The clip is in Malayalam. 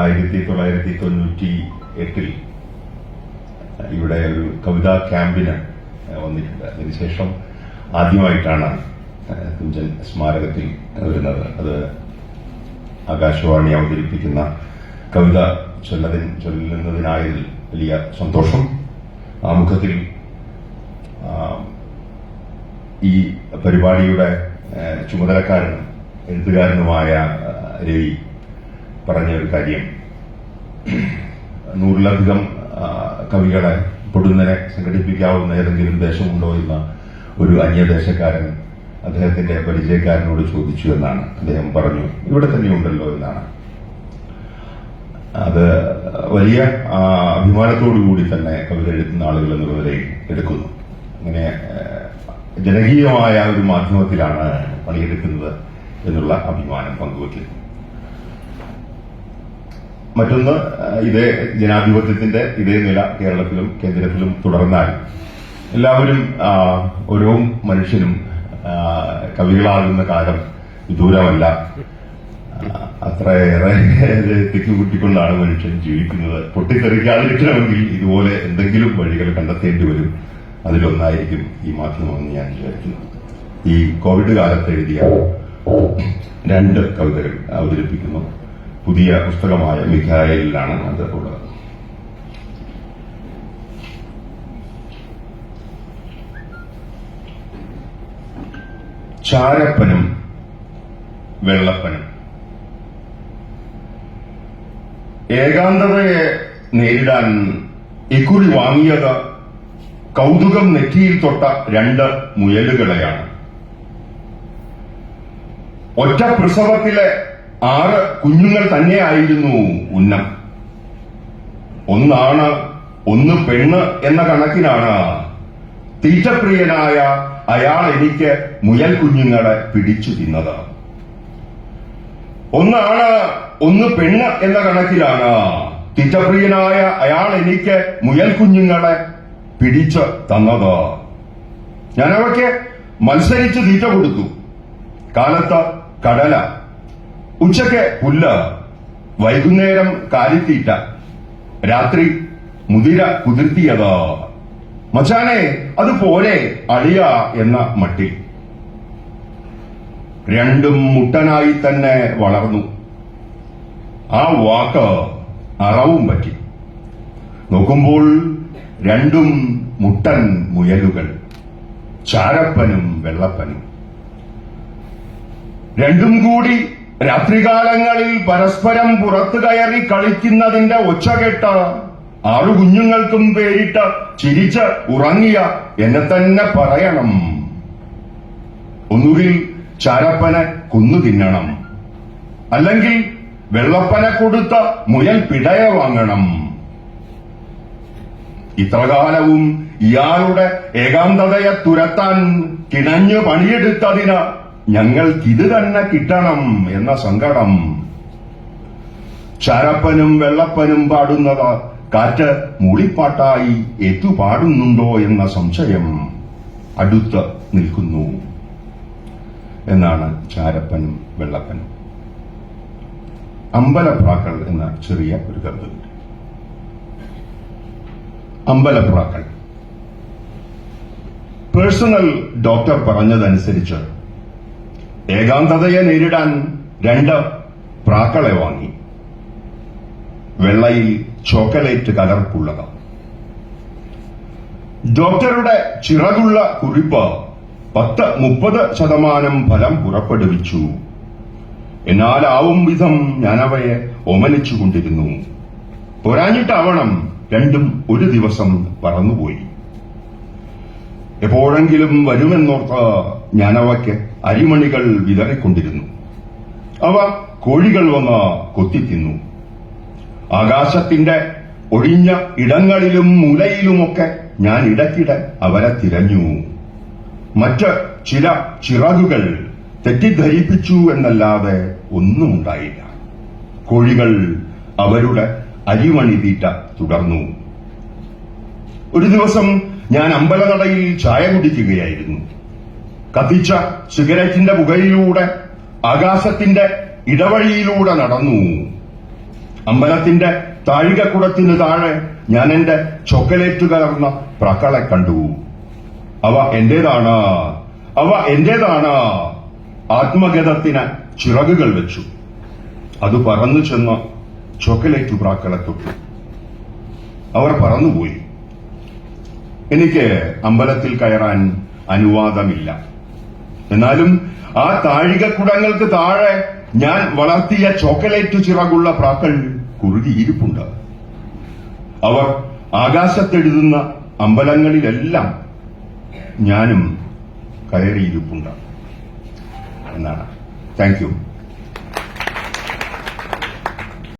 ആയിരത്തി തൊള്ളായിരത്തി തൊണ്ണൂറ്റി എട്ടിൽ ഇവിടെ ഒരു കവിതാ ക്യാമ്പിന് വന്നിട്ടുണ്ട്. അതിനുശേഷം ആദ്യമായിട്ടാണ് തുഞ്ചൻ സ്മാരകത്തിൽ വരുന്നത്. അത് ആകാശവാണി അവതരിപ്പിക്കുന്ന കവിത ചൊല്ലതിൻ ചൊല്ലുന്നതിനായതിൽ വലിയ സന്തോഷം. ആമുഖത്തിൽ ഈ പരിപാടിയുടെ ചുമതലക്കാരനും എഴുത്തുകാരനുമായ രവി പറഞ്ഞ ഒരു കാര്യം. നൂറിലധികം കവികളെ പൊടുന്നനെ സംഘടിപ്പിക്കാവുന്ന ഏതെങ്കിലും ദേശമുണ്ടോ എന്ന ഒരു അന്യദേശക്കാരൻ അദ്ദേഹത്തിന്റെ പരിചയക്കാരനോട് ചോദിച്ചു എന്നാണ് അദ്ദേഹം പറഞ്ഞു. ഇവിടെ തന്നെയുണ്ടല്ലോ എന്നാണ്. അത് വലിയ അഭിമാനത്തോടു കൂടി തന്നെ കവിത എഴുതുന്ന ആളുകൾ എന്നുള്ളവരെ എടുക്കുന്നു. അങ്ങനെ ജനകീയമായ ഒരു മാധ്യമത്തിലാണ് പണിയെടുക്കുന്നത് എന്നുള്ള അഭിമാനം പങ്കുവയ്ക്കുന്നു മറ്റൊന്ന് ഇതേ ജനാധിപത്യത്തിന്റെ ഇതേ നില കേരളത്തിലും കേന്ദ്രത്തിലും തുടർന്നാൽ എല്ലാവരും ഓരോ മനുഷ്യനും കവികളാകുന്ന കാലം വിദൂരമല്ല. ആ, അത്രയേറെ തെക്കുകുട്ടിക്കൊണ്ടാണ് മനുഷ്യൻ ജീവിക്കുന്നത്. പൊട്ടിത്തെറിക്കാതിരിക്കണമെങ്കിൽ ഇതുപോലെ എന്തെങ്കിലും വഴികൾ കണ്ടെത്തേണ്ടി വരും. അതിലൊന്നായിരിക്കും ഈ മാധ്യമമെന്ന് ഞാൻ വിചാരിക്കുന്നു. ഈ കോവിഡ് കാലത്ത് എഴുതിയ രണ്ട് കവിതകൾ അവതരിപ്പിക്കുന്നു. പുതിയ പുസ്തകമായ മിഖായലിലാണ് അത് ഉള്ളത്. ചാരപ്പനും വെള്ളപ്പനും. ഏകാന്തതയെ നേരിടാൻ ഇക്കുറി വാങ്ങിയത് കൗതുകം നെറ്റിയിൽ തൊട്ട രണ്ട് മുയലുകളെയാണ്. ഒറ്റ പ്രസവത്തിലെ ആറ് കുഞ്ഞുങ്ങൾ തന്നെയായിരുന്നു ഉന്നം. ഒന്നാണ് ഒന്ന് പെണ്ണ് എന്ന കണക്കിനാണ്. തീറ്റപ്രിയനായ അയാൾ എനിക്ക് മുയൽ കുഞ്ഞുങ്ങളെ പിടിച്ചു തിന്നത്. ഒന്നാണ് ഒന്ന് പെണ്ണ് എന്ന കണക്കിലാണ് തീറ്റപ്രിയനായ അയാൾ എനിക്ക് മുയൽ കുഞ്ഞുങ്ങളെ പിടിച്ച് തന്നത്. ഞാൻ അവയ്ക്ക് മത്സരിച്ച് തീറ്റ കൊടുത്തു. കാലത്ത് കടല ഉച്ചയ്ക്ക് പുല്ല് വൈകുന്നേരം കാലിത്തീറ്റ രാത്രി മുതിര കുതിർത്തിയത്. മച്ചാനെ അത് പോലെ അളിയ എന്ന മട്ടിൽ. രണ്ടും മുട്ടനായി തന്നെ വളർന്നു. ആ വാക്ക് അറവും പറ്റി. നോക്കുമ്പോൾ രണ്ടും മുട്ടൻ മുയലുകൾ ചാരപ്പനും വെള്ളപ്പനും. രണ്ടും കൂടി രാത്രികാലങ്ങളിൽ പരസ്പരം പുറത്തു കയറി കളിക്കുന്നതിന്റെ ഒച്ച കേട്ട ആറു കുഞ്ഞുങ്ങൾക്കും പേരിട്ട ചിരിച്ച് ഉറങ്ങിയ എന്നെ തന്നെ പറയണം. ഒന്നുകിൽ ചാരപ്പനെ കൊന്നു തിന്നണം അല്ലെങ്കിൽ വെള്ളപ്പനെ കൊടുത്ത മുയൽ പിടയ വാങ്ങണം. ഇത്രകാലവും ഇയാളുടെ ഏകാന്തതയെ തുരത്താൻ കിണഞ്ഞു പണിയെടുത്തതിന് ഞങ്ങൾക്കിത് തന്നെ കിട്ടണം എന്ന സങ്കടം. ചാരപ്പനും വെള്ളപ്പനും പാടുന്നത് കാറ്റ് മൂളിപ്പാട്ടായി എത്തുപാടുന്നുണ്ടോ എന്ന സംശയം അടുത്ത് നിൽക്കുന്നു. എന്നാണ് ചാരപ്പനും വെള്ളപ്പനും. അമ്പലപ്രാക്കൾ എന്ന ചെറിയ ഒരു കവിതയുണ്ട് അമ്പലപ്രാക്കൾ പേഴ്സണൽ ഡോക്ടർ പറഞ്ഞതനുസരിച്ച് ഏകാന്തതയെ നേരിടാൻ രണ്ട് പ്രാക്കളെ വാങ്ങി. വെള്ളയിൽ ചോക്കലേറ്റ് കലർപ്പുള്ളത് ഡോക്ടറുടെ ചിറകുള്ള കുറിപ്പ് പത്ത് മുപ്പത് ശതമാനം ഫലം പുറപ്പെടുവിച്ചു. എന്നാലാവും വിധം ഞാനവയെ ഓമനിച്ചുകൊണ്ടിരുന്നു പോരാഞ്ഞിട്ടാവണം രണ്ടും ഒരു ദിവസം പറന്നുപോയി. എപ്പോഴെങ്കിലും വരുമെന്നോർത്ത ഞാനവയ്ക്ക് അരിമണികൾ വിതറിക്കൊണ്ടിരുന്നു. അവ കോഴികൾ വന്ന് കൊത്തിത്തിന്നു. ആകാശത്തിന്റെ ഒഴിഞ്ഞ ഇടങ്ങളിലും മൂലയിലുമൊക്കെ ഞാൻ ഇടയ്ക്കിടെ അവരെ തിരഞ്ഞു. മറ്റ് ചില ചിറകുകൾ തെറ്റിദ്ധരിപ്പിച്ചു എന്നല്ലാതെ ഒന്നുമുണ്ടായില്ല. കോഴികൾ അവരുടെ അരിമണി തീറ്റ തുടർന്നു. ഒരു ദിവസം ഞാൻ അമ്പലനടയിൽ ചായ കുടിക്കുകയായിരുന്നു. കത്തിച്ച സിഗരറ്റിന്റെ പുകയിലൂടെ ആകാശത്തിന്റെ ഇടവഴിയിലൂടെ നടന്നു. അമ്പലത്തിന്റെ താഴികക്കുടത്തിന് താഴെ ഞാൻ എന്റെ ചോക്കലേറ്റ് കലർന്ന പ്രക്കളെ കണ്ടു. അവ എന്റേതാണ്? അവ എന്റേതാണ്? ആത്മഗതത്തിന് ചിറകുകൾ വെച്ചു. അത് പറന്നു ചെന്ന് ചോക്കലേറ്റ് പ്രാക്കളെ തൊട്ടു. അവർ പറന്നുപോയി. എനിക്ക് അമ്പലത്തിൽ കയറാൻ അനുവാദമില്ല. എന്നാലും ആ താഴികക്കുടങ്ങൾക്ക് താഴെ ഞാൻ വളർത്തിയ ചോക്കലേറ്റ് ചിറകുള്ള പ്രാക്കൾ കുറുകിയിരിപ്പുണ്ട്. അവർ ആകാശത്തെഴുതുന്ന അമ്പലങ്ങളിലെല്ലാം ഞാനും കയറിയിരിപ്പുണ്ട്. എന്നാണ്. Thank you.